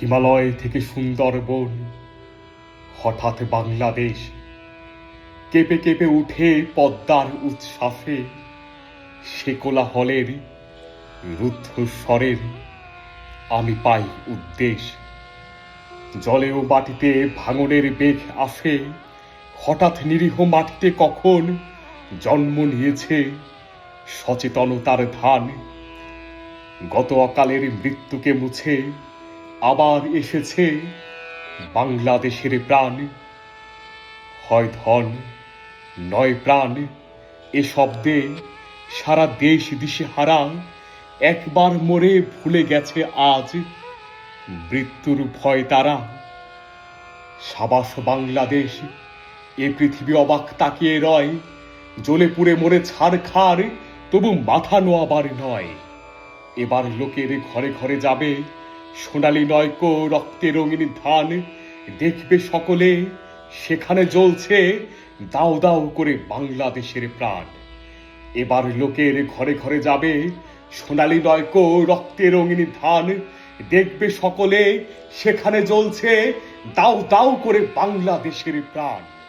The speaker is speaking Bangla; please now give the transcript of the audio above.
হিমালয় থেকে সুন্দরবন, হঠাৎ বাংলাদেশ। কেঁপে কেঁপে উঠে পদ্মার উচ্ছ্বাসে সে কোলাহলের রুদ্ধস্বরের আমি পাই উদ্দেশ। জলেও মাটিতে ভাঙনের বেগ আসে হঠাৎ নিরীহ মাটিতে কখন জন্ম নিয়েছে, সচেতনতার ধান গত অকালের মৃত্যুকে মুছে আবার এসেছে বাংলাদেশের প্রাণ। হয় ধন, নয় প্রাণ, এ শব্দে সারা দেশ দিশে হারা একবার মরে ভুলে গেছে আজ। মৃত্যুর ভয় তারা। সাবাস বাংলাদেশ, এ পৃথিবী অবাক তাকিয়ে রয়। জ্বলে পুড়ে মরে ছাড় খার, তবু মাথা নোয়াবার নয়। এবার লোকের ঘরে ঘরে যাবে সোনালি নয়কো রক্তে রঙিন ধান। দেখবে সকলে, সেখানে জ্বলছে দাও দাও করে বাংলাদেশের প্রাণ। এবার লোকের ঘরে ঘরে যাবে সোনালি নয়কো রক্তে রঙিন ধান। দেখবে সকলে, সেখানে জ্বলছে দাও দাও করে বাংলাদেশের প্রাণ।